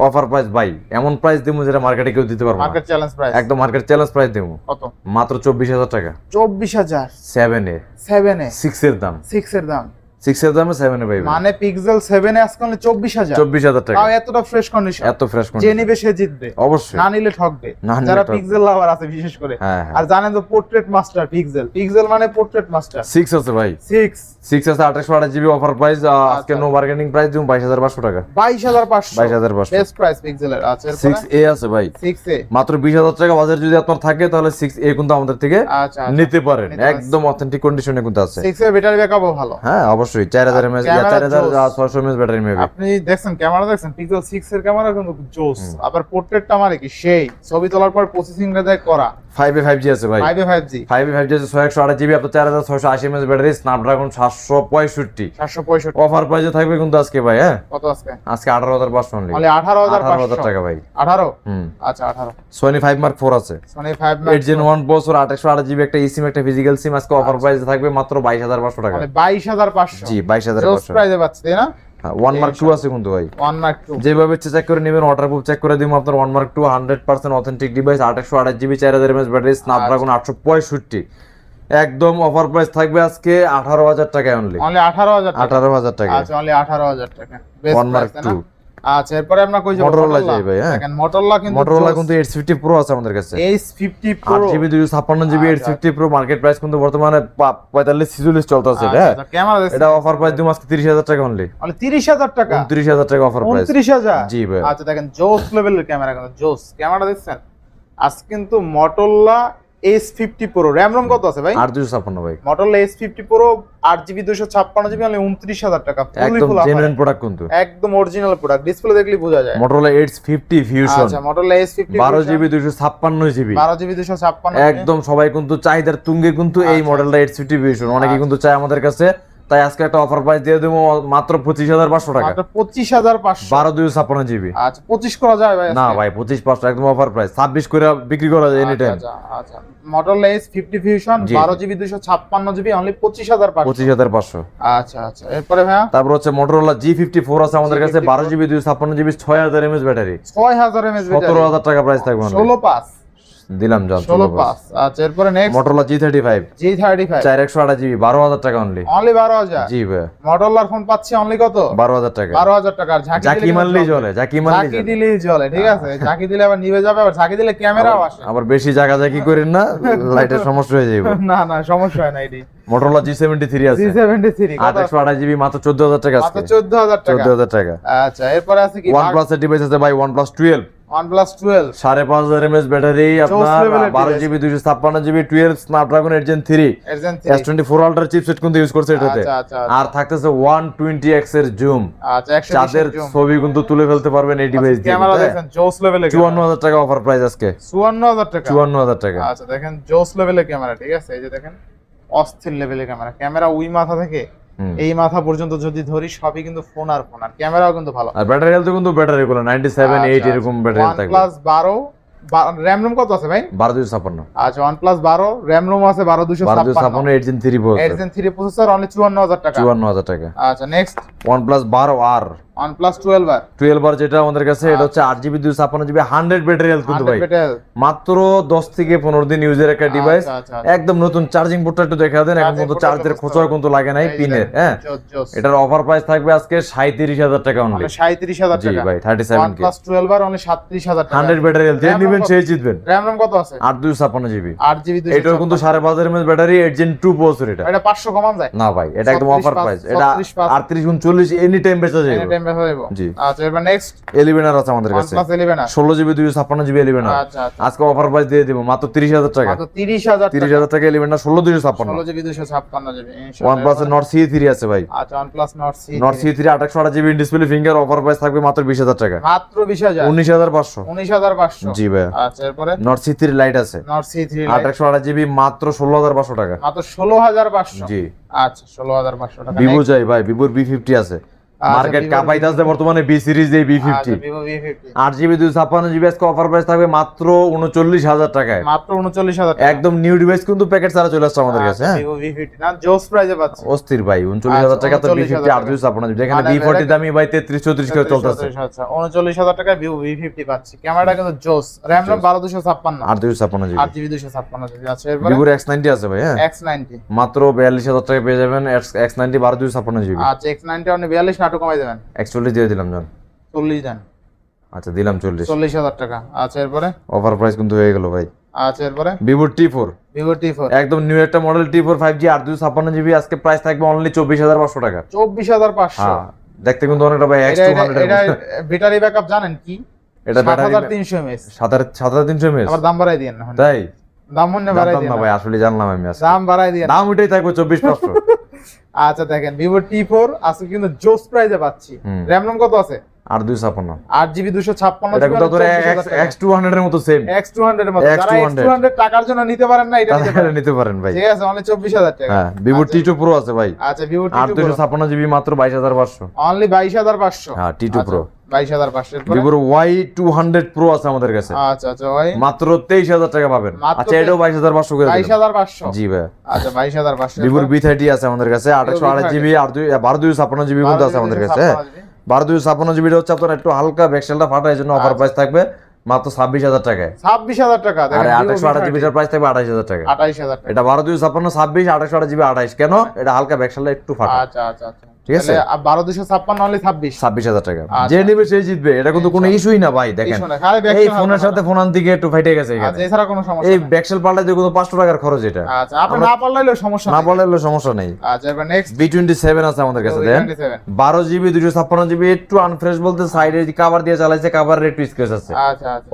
অফার প্রাইস ভাই এমন প্রাইস দিব যেটা মার্কেটে কেউ দিতে পারবে মার্কেট চ্যালেঞ্জ প্রাইস একদম মার্কেট চ্যালেঞ্জ প্রাইস দেবো কত? মাত্র চব্বিশ হাজার টাকা। চব্বিশ হাজার। Seven A seven A six এর দাম। সিক্স এর দাম। সিক্স এর দামে এ মানে পিক্সেল এ আজকে টাকা। তাও এতটা ফ্রেশ কন্ডিশন এত ফ্রেশ যে নিবে সে জিতবে। অবশ্যই। না নিলে ঠকবে। যারা পিক্সেল লাভার আছে বিশেষ করে। হ্যাঁ হ্যাঁ। আর জানেন তো পোর্ট্রেট মাস্টার পিক্সেল পিক্সেল মানে পোর্ট্রেট মাস্টার সিক্স আছে ভাই। সিক্স সিক্স আছে আঠাশশো আঠাশ জিবি অফার প্রাইস আজকে আচ্ছা। নো বার্গেনিং প্রাইস টাকা। বেস্ট প্রাইস পিক্সেলের আচ্ছা সিক্স এ আছে ভাই। সিক্স এ মাত্র বিশ হাজার টাকা বাজার যদি আপনার থাকে তাহলে এ কিন্তু আমাদের থেকে আচ্ছা নিতে পারেন। একদম অথেন্টিক কন্ডিশনে কিন্তু আছে। সিক্স এর ব্যাটারি ব্যাকআপও ভালো। হ্যাঁ অবশ্যই। চার হাজার এমএস ক্যামেরা চার হাজার জোস। ছয়শো এমএস ব্যাটারি মেবি আপনি দেখছেন ক্যামেরা দেখছেন পিক্সেল সিক্স এর ক্যামেরা কিন্তু জোস। আবার পোর্ট্রেটটা মানে কি? সেই ছবি তোলার পর প্রসেসিং টা দেয় করা। ফাইভ এ ফাইভ জি আছে ভাই। Five A five G five A five G আছে জিবি আপনার চার হাজার ছয়শো আশি এমএস ব্যাটারি স্ন্যাপড্রাগন সাতশো পঁয়ষট্টি। চারশো পঁয়ষট্টি। অফার প্রাইসে থাকবে কিন্তু আজকে ভাই হ্যাঁ? কত আজকে? আজকে আঠারো হাজার পাঁচশো অনলি আঠারো হাজার টাকা ভাই। আঠারো? হুম। আচ্ছা আঠারো। সোনি ফাইভ মার্ক ফোর আছে। Sony five eight gen one বছর আঠাশশো আঠাশ জিবি একটা ইসিম একটা ফিজিক্যাল সিম আজকে অফার প্রাইসে থাকবে মাত্র বাইশ হাজার পাঁচশো টাকা। মানে বাইশ হাজার পাঁচশো। জি বাইশ হাজার জোস পাঁচশো প্রাইজে পাচ্ছি তাই না? ওয়ান মার্ক টু আছে কিন্তু ভাই। ওয়ান মার্ক টু যেভাবে চেক করে নেবেন ওয়াটার প্রুফ চেক করে দিব আপনার one mark two hundred percent authentic device আঠাশশো আঠাশ জিবি চার হাজার এমএস ব্যাটারি স্ন্যাপড্রাগন আটশো পঁয়ষট্টি। একদম অফার প্রাইস থাকবে আজকে আঠারো হাজার টাকায় অনলি অনলি আঠারো হাজার টাকা। আঠারো হাজার টাকা আচ্ছা অনলি আঠারো হাজার টাকা। ওয়ান মার্ক Mark আচ্ছা এরপরে আমরা কই যাব? Motorola যাই ভাই, হ্যাঁ। দেখেন মোটরলা কিন্তু মোটরোলা কিন্তু এইট ফিফটি প্রো আছে আমাদের কাছে। এইচ ফিফটি আট প্রো জিবি দুশো ছাপ্পান্ন জিবি এইট আচ্ছা, ফিফটি প্রো মার্কেট প্রাইস কিন্তু বর্তমানে পা- পঁয়তাল্লিশ ছিচল্লিশ চলতেছে হ্যাঁ। ক্যামেরা দেখছেন? এটা অফার প্রাইস আজকে তিরিশ হাজার টাকা অনলি অনলি তিরিশ হাজার টাকা? উনত্রিশ হাজার টাকা অফার প্রাইস উনত্রিশ হাজার? জি ভাই। আচ্ছা দেখেন জোস লেভেলের ক্যামেরা কিন্তু জোস ক্যামেরা দেখছেন? আজ কিন্তু Motorola S fifty pro RAM ROM কত আছে ভাই? আট দুশো ছাপ্পান্ন ভাই। মডেল এস ফিফটি প্রো আট জিবি দুশো ছাপ্পান্ন জিবি মানে উনত্রিশ হাজার টাকা। একদম জেনুইন প্রোডাক্ট কিন্তু। একদম অরিজিনাল প্রোডাক্ট ডিসপ্লে দেখলে বোঝা যায়। মোটরোলা এইট ফিফটি ফিউশন আচ্ছা মটোরলা এস ফিফটি বারো জিবি দুশো ছাপ্পান্ন জিবি। বারো জিবি দুশো ছাপ্পান্ন একদম সবাই কিন্তু চাহিদার তুঙ্গে কিন্তু এই আচ্ছা, মডেলটা এইট ফিফটি ফিউশন অনেকে কিন্তু চায় আমাদের কাছে তাই আজকে একটা অফার প্রাইস দিয়ে দেবো মাত্র পঁচিশ হাজার পাঁচশো টাকা। পঁচিশ হাজার পাঁচশো। বারো দুশো ছাপ্পান্ন জিবি। আচ্ছা পঁচিশ করা যায় ভাই না ভাই পঁচিশ পাঁচশো একদম অফার প্রাইস ছাব্বিশ করে বিক্রি করা যায় এনি টাইম আচ্ছা আচ্ছা। এস ফিফটি ফিউশন বারো জিবি দুশো ছাপ্পান্ন জিবি অনলি পঁচিশ হাজার পঁচিশ। হাজার পাঁচশো। আচ্ছা আচ্ছা। এরপরে ভাইয়া? তারপর হচ্ছে মোটরোলা জি ফিফটি ফোর আছে আমাদের কাছে বারো জিবি দুশো ছাপ্পান্ন জিবি ছয় হাজার এমএস ব্যাটারি। ছয় হাজার এমএস সতেরো হাজার টাকা প্রাইস থাকবে ষোলো পাঁচ। দিলাম জল 16 আচ্ছা এরপরে নেক্সট চার একশো G35 জিবি বারো হাজার টাকা অনলি অনলি 12000 জি ভাই। Motorolaর ফোন পাচ্ছি অনলি কত? 12000 টাকা। 12000 টাকা। আর ঝাঁকি চলে ঝাঁকি ঝাঁকি দিলেই চলে ঠিক আছে? হ্যাঁ। ঝাঁকি দিলে আবার যাবে আবার ঝাঁকি দিলে ক্যামেরাও আসে। আবার বেশি জায়গা জায়গা করেন না লাইটের সমস্যা হয়ে যাবে না না সমস্যা হয় না এটি। Motorola সেভেন্টি আছে। G73 828 জিবি মাত্র 14000 টাকা আছে মাত্র 14000 টাকা। 14000 টাকা। আচ্ছা এরপরে আছে কি? প্লাস এর ডিভাইস আছে ভাই ওয়ান প্লাস টুয়েলভ OnePlus আচ্ছা, আচ্ছা, আচ্ছা। ছবি কিন্তু তুলে ফেলতে পারবেন এই ক্যামেরা দেখেন জোস লেভেলে 54000 টাকা অফার প্রাইস আজকে। 54000 টাকা। 54000 টাকা। আচ্ছা দেখেন জোস লেভেলে ক্যামেরা ঠিক আছে? এই যে দেখেন অস্থির লেভেলে ক্যামেরা। ক্যামেরা ওই মাথা থেকে এই মাথা পর্যন্ত যদি ধরি সবই কিন্তু ফোন আর ফোন আর ক্যামেরাও কিন্তু ভালো। আর ব্যাটারি হেলথ কিন্তু ব্যাটারি গুলো নাইনটি সেভেন এইট এরকম ব্যাটারি থাকবে। প্লাস বারো র্যাম ROM কত আছে ভাই? বারো দুশো ছাপ্পান্ন। আচ্ছা ওয়ান প্লাস বারো র্যাম রুম আছে বারো দুশো বারো দুশো ছাপ্পান্ন ছাপ্পান্ন eight gen three pro eight gen three processor only চুয়ান্ন হাজার টাকা। চুয়ান্ন হাজার টাকা। আচ্ছা নেক্সট বারো আর OnePlus 12 আর। টুয়েলভ আর যেটা আমাদের কাছে এটা হচ্ছে আট জিবি দুশো ছাপ্পান্ন জিবি ব্যাটারি হেলথ কিন্তু ভাই। মাত্র দশ থেকে পনেরো দিন ইউজের একটা ডিভাইস আচ্ছা, আচ্ছা, আচ্ছা। একদম নতুন চার্জিং পোর্টটা একটু দেখা দেন এখন কিন্তু চার্জের খোঁচাও কিন্তু লাগে নাই পিনের হ্যাঁ। এটার অফার প্রাইস থাকবে আজকে সাঁত্রিশ হাজার টাকা অনলি মানে 37000 জি ভাই থার্টি সেভেন কে OnePlus 12 আর অনলি 37000 টাকা। ব্যাটারি হেলথ RAM নিবেন? সেই জিতবেন। RAM ROM কত আছে? আট দুশো ছাপ্পান্ন জিবি 8 জিবি এটার কিন্তু সাড়ে পাঁচ হাজার MS battery eight gen two processor এটা। এটা 500 কমান যায়। না ভাই এটা একদম অফার প্রাইস এটা 36 পাঁচ। আটত্রিশ উনচল্লিশ এনি টাইম বেচা এনি যাবে। টাইম জি। আচ্ছা এবার নেক্সট এলিভেন আর আছে আমাদের কাছে। OnePlus 11 আর। ষোলো জিবি দুইশো ছাপ্পান্ন জিবি এলিভেন আর। আচ্ছা আজকে অফার প্রাইস দিয়ে দিব মাত্র তিরিশ হাজার টাকা। মাত্র 30000 তিরিশ হাজার টাকা এলিভেন আর ষোলো দুইশো ছাপ্পান্ন। 16 জিবি 256 জিবি ওয়ান প্লাস এর নট সি থ্রি আছে ভাই। আচ্ছা OnePlus Nord C Nord C three আঠাশশো আট GB display finger offer price থাকবে মাত্র বিশ হাজার টাকা। মাত্র 20000 উনিশ হাজার পাঁচশো। 19500 জি ভাই আচ্ছা এরপরে? লাইট আছে। Nord C3 আঠাশশো আট জিবি মাত্র ষোলো হাজার পাঁচশো টাকা। মাত্র 16500 জি। আচ্ছা 16500 টাকা। ভিভো চাই ভাই ভিভোর বি ফিফটি আছে। মার্কেট Vivo কাপাইতে বর্তমানে বি সিরিজ এই বি ফিফটি আচ্ছা Vivo V50 আট জিবি দুই ছাপ্পান্ন জিবি আজকে অফার প্রাইস থাকবে মাত্র উনচল্লিশ হাজার টাকায়। মাত্র 39000 টাকা। একদম নিউ ডিভাইস কিন্তু প্যাকেট ছাড়া চলে আসছে আমাদের কাছে হ্যাঁ? Vivo V50 না জোস প্রাইজে পাচ্ছি। অস্থির ভাই উনচল্লিশ হাজার আচ্ছা, টাকা তো বি 39,000 ফিফটি আট দুই ছাপ্পান্ন জিবি যেখানে মানে বি ফোর্টি এটা- দামি ভাই তেত্রিশ চৌত্রিশ করে চলতেছে। আচ্ছা 39000 টাকা Vivo V50 পাচ্ছি। ক্যামেরাটা কিন্তু জোস RAM RAM 12256 আট দুই ছাপ্পান্ন জিবি 8 জিবি 256 জিবি আচ্ছা এরপরে? ভিভোর এক্স নাইনটি আছে ভাই হ্যাঁ? X90 মাত্র বিয়াল্লিশ হাজার টাকা পেয়ে যাবেন এক্স নাইনটি বারো দুই ছাপ্পান্ন জিবি আচ্ছা X90 আপনি 42 নাটক কমাই দেবেন। একচল্লিশ দিয়ে দিলাম জান। 40 দেন। আচ্ছা দিলাম চল্লিশ। 40000 টাকা। আচ্ছা এরপরে? অফার প্রাইস কিন্তু হয়ে গেল ভাই। আচ্ছা এরপরে? ভিভোর টি ফোর Vivo T4 একদম নিউ একটা model T four five G আট দুই ছাপ্পান্ন জিবি আজকে প্রাইস থাকবে অনলি চব্বিশ হাজার পাঁচশো টাকা। 24500 হ্যাঁ দেখতে কিন্তু অনেকটা ভাই X two hundred battery backup জানেন কি? এটা ব্যাটারি 7300 mAh সাত হাজার সাত হাজার তিনশো এমএস আবার দাম বাড়াই দিয়েন তাই? দাম মনে বাড়াই জানতাম না না। ভাই আসলে জানলাম আমি দাম বাড়াই দিয়েন। দাম উঠেই থাকবে চব্বিশ পাঁচশো। আচ্ছা দেখেন আজকে কিন্তু জোস প্রাইজে পাচ্ছি। কত আছে? আর এটা এর মতো সেম এক্স টু হান্ড্রেড মতো। যারা X200 টু হান্ড্রেড টাকার জন্য নিতে পারেন না এটা নিতে পারেন। ভাই। ঠিক আছে অনলি চব্বিশ হাজার টাকা। হ্যাঁ প্রো আছে ভাই। আচ্ছা আর মাত্র বাইশ হাজার পাঁচশো। অনলি বাইশ হাজার পাঁচশো। হ্যাঁ টি টু ভিভোর ওয়াই টু হান্ড্রেড প্রো আছে আমাদের কাছে। আচ্ছা আচ্ছা মাত্র তেইশ হাজার টাকা পাবেন। আচ্ছা এটাও বাইশ হাজার পাঁচশো বাইশ হাজার পাঁচশো? জি ভাই আচ্ছা বাইশ হাজার পাঁচশো ভিভোর বি থার্টি আছে আমাদের কাছে আঠাশশো আঠাশ জিবি আর দুই বারো দুই ছাপ্পান্ন জিবি কিন্তু আছে আমাদের কাছে। বারো দুই ছাপ্পান্ন জিবিটা হচ্ছে আপনার একটু হালকা ব্যাকসেলটা ফাটা এই জন্য অফার প্রাইস থাকবে মাত্র ছাব্বিশ হাজার টাকায়। ছাব্বিশ হাজার টাকা আর আঠাশশো আঠাশ জিবিটার প্রাইস থাকবে আঠাশ হাজার টাকা। আঠাইশ হাজার টাকা। এটা বারো দুই ছাপ্পান্ন ছাব্বিশ আঠাশশো আঠাশ জিবি আঠাশ কেন? এটা হালকা ব্যাকসেলটা একটু ফাটা। আচ্ছা আচ্ছা আচ্ছা। ঠিক আছে? বারো দুশো ছাপ্পান্ন অনলি ছাব্বিশ। ছাব্বিশ হাজার টাকা। আচ্ছা। যে নেবে সেই জিতবে এটা কিন্তু কোনো ইস্যুই না ভাই দেখেন। কিছু না, খালি back এই ফোনের সাথে ফোন আনতে একটু ফাইটে গেছে আচ্ছা এছাড়া কোনো সমস্যা এই ব্যাকসেল পাল্টাতে কোনো পাঁচশো টাকার খরচ এটা। আচ্ছা আপনি না পারলেও সমস্যা না নেই। সমস্যা নেই। আচ্ছা নেক্সট বি টোয়েন্টি সেভেন আছে আমাদের কাছে দেন। বারো জিবি দুশো ছাপ্পান্ন জিবি একটু আনফ্রেশ বলতে সাইডে কাভার দিয়ে চালাইছে কাভার রেট স্ক্রেচ আছে।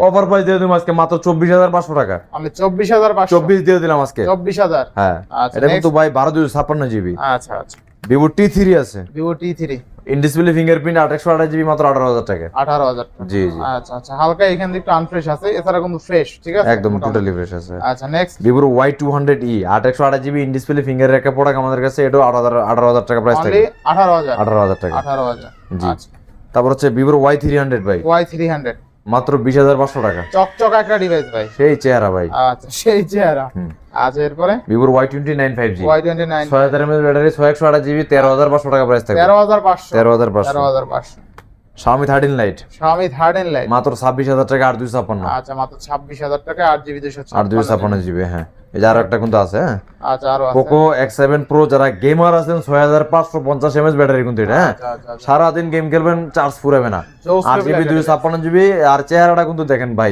অফার প্রাইস দিয়ে দিলাম আজকে মাত্র চব্বিশ হাজার পাঁচশো টাকা। আমি চব্বিশ হাজার চব্বিশ দিয়ে দিলাম আজকে। চব্বিশ হাজার। হ্যাঁ। এটা কিন্তু ভাই বারো দুশো ছাপ্পান্ন জিবি। আচ্ছা আচ্ছা। ভিভো টি থ্রি আছে? Vivo T three in display fingerprint আঠাশশো আঠাশ জিবি মাত্র আঠারো হাজার টাকা। আঠারো হাজার। জি জি। আচ্ছা আচ্ছা। হালকা এখান থেকে একটু আনফ্রেশ আছে এছাড়া কিন্তু ফ্রেশ ঠিক আছে? একদম। টোটালি ফ্রেশ আছে। আচ্ছা নেক্সট ভিভোর ওয়াই টু হান্ড্রেড ই আঠাশশো আঠাশ জিবি ইন ডিসপ্লে ফিঙ্গারের একটা প্রোডাক্ট আমাদের কাছে এটাও আঠারো হাজার আঠারো হাজার টাকা প্রাইস থাকে আঠারো হাজার। আঠারো হাজার টাকা। আঠারো হাজার। জি। আচ্ছা। তারপর হচ্ছে ভিভোর ওয়াই থ্রি হান্ড্রেড ভাই। ওয়াই থ্রি হান্ড্রেড মাত্র বিশ হাজার পাঁচশো টাকা। চকচক একটা ডিভাইস ভাই। সেই চেহারা ভাই। আচ্ছা সেই চেহারা। আর আচ্ছা এরপরে? ভিভোর Y twenty nine five G Y twenty nine ছয় হাজার এমএস ব্যাটারি ছয় একশো আঠাশ জিবি তেরো হাজার পাঁচশো টাকা প্রাইস থাকবে। তেরো হাজার পাঁচশো। তেরো হাজার পাঁচশো। তেরো হাজার পাঁচশো। স্বামী থার্টিন লাইট স্বামী লাইট মাত্র ছাব্বিশ হাজার টাকা আট দুশো ছাপ্পান্ন। আচ্ছা মাত্র ছাব্বিশ হাজার টাকা আট জিবি দুশো আট দুই ছাপ্পান্ন জিবি হ্যাঁ। এই যে আরও একটা কিন্তু আছে হ্যাঁ? আচ্ছা আরও আছে। পোকো এক্স সেভেন প্রো যারা গেমার আছেন ছয় হাজার পাঁচশো পঞ্চাশ এমএস ব্যাটারি কিন্তু এটা হ্যাঁ? আচ্ছা আচ্ছা আচ্ছা। সারাদিন গেম খেলবেন চার্জ ফুরাবে না। আট জিবি দুই ছাপ্পান্ন জিবি আর চেহারাটা কিন্তু দেখেন ভাই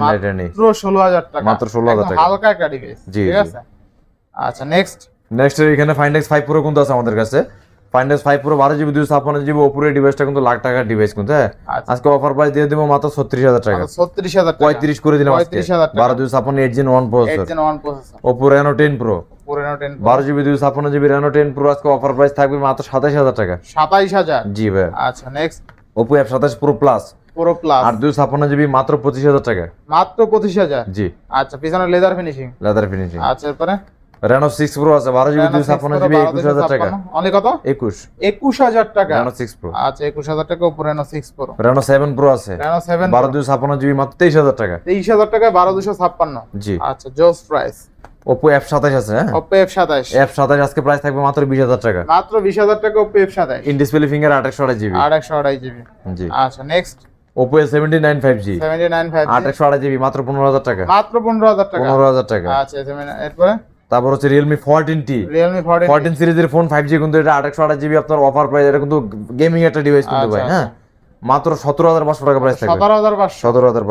সেভেন নাইনটি নেই পুরো ষোলো টাকা। মাত্র ষোলো হাজার টাকা। হালকা একটা ডিভাইস জি ঠিক আছে? আচ্ছা নেক্সট নেক্সট এখানে ফাইন্ডেক্স ফাইভ পুরো কিন্তু আছে আমাদের কাছে। ফাইন্ডেক্স ফাইভ পুরো বারো জিবি দুশো জিবি ওপরে ডিভাইসটা কিন্তু লাখ টাকার ডিভাইস কিন্তু হ্যাঁ? আচ্ছা। আজকে অফার প্রাইস দিয়ে দেবো মাত্র ছত্রিশ হাজার টাকা। ছত্রিশ হাজার পঁয়ত্রিশ করে দিলাম বারো দুশো ছাপ্পান্ন eight gen one processor Oppo Reno ten pro বারো জিবি দুশো ছাপ্পান্ন জিবি রেনো টেন প্রো আজকে অফার প্রাইস থাকবে মাত্র সাতাইশ হাজার টাকা। সাতাইশ হাজার। জি ভাই। আচ্ছা নেক্সট ওপো এফ সাতাশ প্রো প্লাস পুরো প্লাস আর দুইশো ছাপ্পান্ন জিবি মাত্র পঁচিশ হাজার টাকা। মাত্র পঁচিশ হাজার? জি। আচ্ছা পিছনে লেদার ফিনিশিং লেদার ফিনিশিং আচ্ছা এরপরে? রেনো সিক্স প্রো আছে বারো জিবি দুইশো ছাপ্পান্ন জিবি একুশ হাজার টাকা। অনেক কত? একুশ। একুশ হাজার টাকা। রেনো সিক্স প্রো আচ্ছা একুশ হাজার টাকা Oppo Reno six pro Reno seven pro আছে। রেনো সেভেন বারো ছাপ্পান্ন জিবি মাত্র তেইশ হাজার টাকা। তেইশ হাজার টাকায় বারো দুশো ছাপ্পান্ন। জি। আচ্ছা জোস প্রাইস ওপো এফ সাতাশ আছে হ্যাঁ? ওপো এফ সাতাইশ এফ সাতাশ আজকে প্রাইস থাকবে মাত্র বিশ হাজার টাকা। মাত্র বিশ হাজার টাকা ওপো এফ সাতাইশ ইন ডিসপ্লে ফিঙ্গার আঠাশশো আঠাশ জিবি। একশো আড়াই জিবি। জি। আচ্ছা next A seventy nine five আঠাশশো আঠাশ জিবি মাত্র পনেরো হাজার টাকা। মাত্র পনেরো হাজার টাকা। পনেরো হাজার টাকা। আচ্ছা এরপরে? তারপর হচ্ছে Realme fourteen T Realme fourteen fourteen সিরিজের ফোন ফাইভ জি কিন্তু এটা আঠাশশো আঠাশ জিবি আপনার অফার প্রাইস এটা কিন্তু গেমিং একটা ডিভাইস কিন্তু আচ্ছা, ভাই হ্যাঁ? মাত্র সতেরো হাজার পাঁচশো টাকা প্রাইস থাকবে। সতেরো হাজার পাঁচশো। সতেরো হাজার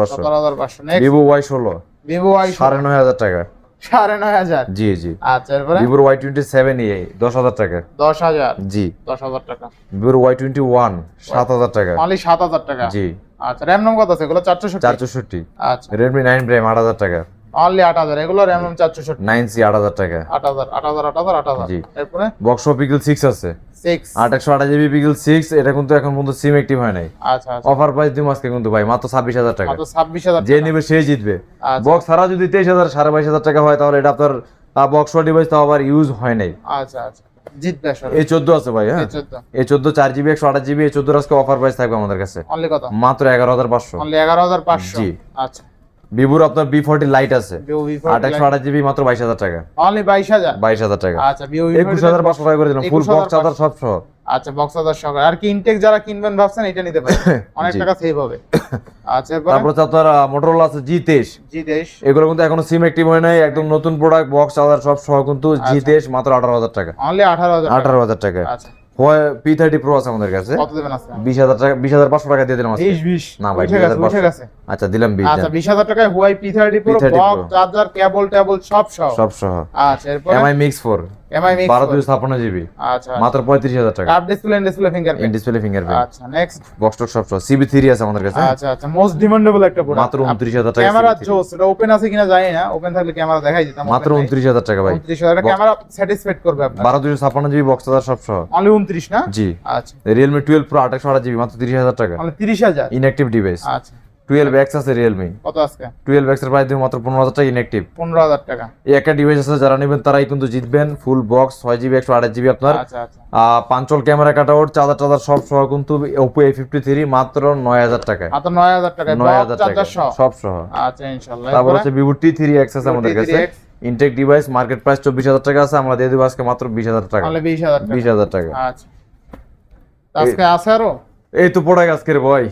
পাঁচশো। ভিভো ওয়াই ষোলো। ভিভো ওয়াই সাড়ে নয় হাজার টাকা। সাড়ে নয় হাজার। জি জি। আচ্ছা এরপরে? ভিভোর ওয়াই টোয়েন্টি সেভেন ইয়ে দশ হাজার টাকা। দশ হাজার। জি। দশ হাজার টাকা। ভিভোর ওয়াই টোয়েন্টি ওয়ান সাত হাজার টাকা। সাত হাজার টাকা। জি। আচ্ছা র্যাম নাম কত আছে? এগুলো চারশো চার চৌষট্টি আচ্ছা। রেডমি নাইন প্রাইম আট হাজার টাকা। অনলি আট হাজার। এগুলো ষাট নাইন সি আট হাজার টাকা। আট হাজার আট হাজার আট হাজার আট হাজার। জি। এরপরে? বক্স পিগল সিক্স আছে। সিক্স আট একশো আঠাশ জিবি পিগল সিক্স এটা কিন্তু এখন পর্যন্ত সিম অ্যাক্টিভ হয় নাই। আচ্ছা আচ্ছা। অফার প্রাইস আজকে কিন্তু ভাই মাত্র ছাব্বিশ হাজার টাকা। মাত্র ছাব্বিশ হাজার যে নেবে সে জিতবে। আচ্ছা। বক্স ছাড়া যদি তেইশ হাজার সাড়ে বাইশ হাজার টাকা হয় তাহলে এটা আপনার বক্স ডিভাইস তাও আবার ইউজ হয় নাই। আচ্ছা আচ্ছা। জিতবে এই চোদ্দ আছে ভাই হ্যাঁ? এই জিবি একশো আঠাশ জিবি এই চোদ্দ আজকে অফার প্রাইস থাকবে আমাদের কাছে। অনলি কত? মাত্র এগারো হাজার পাঁচশো। অনলি এগারো হাজার পাঁচশো। জি। আচ্ছা। ভিভোর আপনার বি ফোরটি লাইট আছে। একশো আঠাশ জিবি মাত্র বাইশ হাজার টাকা। অনলি বাইশ হাজার? বাইশ হাজার টাকা। আচ্ছা একুশ হাজার পাঁচশো টাকা করে দিলাম। ফুল 21,500 বক্স চার্জার সব সহ আচ্ছা হাজার সকাল আর কি ইনটেক যারা কিনবেন ভাবছেন এটা নিতে পারেন। অনেক টাকা সেভ হবে। আচ্ছা তারপর আপনার মোটরোলা আছে জি তেইশ। জি দেশ এগুলো কিন্তু এখনও সিম অ্যাক্টিভ হয় নাই একদম নতুন প্রোডাক্ট বক্স চার্জার সব সহ কিন্তু জি তেইশ মাত্র আঠারো হাজার টাকা। অনলি আঠারো হাজার টাকা। আঠারো হাজার টাকা। আচ্ছা। পি থার্টি প্রো আছে আমাদের কাছে। বিশ হাজার টাকা বিশ হাজার পাঁচশো টাকা দিয়ে দিলাম। বিশ বিশ। না ভাই, 20,500 উঠে গেছে। আচ্ছা দিলাম বিশ আচ্ছা বিশ হাজার টাকায় Huawei P thirty pro P30 box Pro। Charger cable table সব সহ। সব সহ। আচ্ছা এরপরে? Mi mix four Mi mix বারো দুশো ছাপ্পান্ন জিবি আচ্ছা। মাত্র পঁয়ত্রিশ হাজার টাকা। Card display display fingerprint display fingerprint আচ্ছা নেক্সট বক্স টক সব সহ। সিবি থ্রি আছে আমাদের কাছে। আচ্ছা আচ্ছা মোস্ট ডিমান্ডেবল একটা প্রোডাক্ট মাত্র উনত্রিশ হাজার টাকা ক্যামেরা CB3 জোস এটা ওপেন আছে কিনা জানি না। ওপেন থাকলে ক্যামেরা দেখাই দিতাম। মাত্র উনত্রিশ হাজার টাকা ভাই। উনত্রিশ হাজার ক্যামেরা স্যাটিসফাইড করবে আপনার। বারো দুশো ছাপ্পান্ন জিবি বক্স চার্জার সব সহ। অনলি উনত্রিশ না? জি। আচ্ছা। রিয়েলমি টুয়েলভ প্রো আঠাশশো আঠাশ জিবি মাত্র তিরিশ হাজার টাকা। অনলি তিরিশ হাজার? ইনঅ্যাক্টিভ ডিভাইস আচ্ছা। টুয়েলভ এক্স আছে রিয়েলমি কত আজকে? টুয়েলভ এক্সের প্রাইস দিব মাত্র পনেরো হাজার টাকা ইনঅ্যাক্টিভ পনেরো হাজার টাকা। এই একটা ডিভাইস আছে যারা নেবেন তারাই কিন্তু জিতবেন। ফুল বক্স ছয় জিবি একশো আঠাশ জিবি আপনার। আচ্ছা আচ্ছা। পাঁচল ক্যামেরা কাটাউট চার্জার টার্জার সব সহ কিন্তু ওপো এ ফিফটি থ্রি মাত্র নয় হাজার টাকায়। মাত্র নয় হাজার টাকা নয় হাজার টাকা সব সহ। আচ্ছা ইনশাল্লাহ। তারপর? হচ্ছে ভিভো টি থ্রি এক্স আছে আমাদের কাছে। T3X intact device market price চব্বিশ হাজার টাকা আছে আমরা দিয়ে দেবো আজকে মাত্র বিশ হাজার টাকা। বিশ হাজার টাকা। আচ্ছা। আজকে আছে আরও? এই তো পড়ায় আজকের বই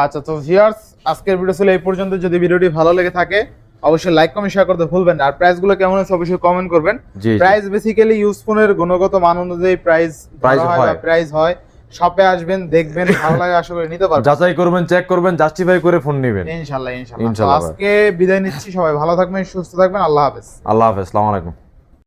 আচ্ছা তো ভিউয়ার্স আজকের ভিডিও ছিল এই পর্যন্ত। যদি ভিডিওটি ভালো লেগে থাকে অবশ্যই লাইক কমেন্ট শেয়ার করতে ভুলবেন না। আর প্রাইসগুলো কেমন আছে অবশ্যই কমেন্ট করবেন। প্রাইস বেসিক্যালি ইউজ ফোনের গুণগত মান অনুযায়ী প্রাইস হয়। প্রাইস হয়। শপে আসবেন দেখবেন ভালো লাগে আশা করি নিতে পারবেন। যাচাই করবেন চেক করবেন জাস্টিফাই করে ফোন নেবেন। তো ইনশাল্লাহ। আজকে বিদায় নিচ্ছি সবাই। ভালো থাকবেন সুস্থ থাকবেন। আল্লাহ হাফেজ। আল্লাহ হাফেজ সালাম আলাইকুম।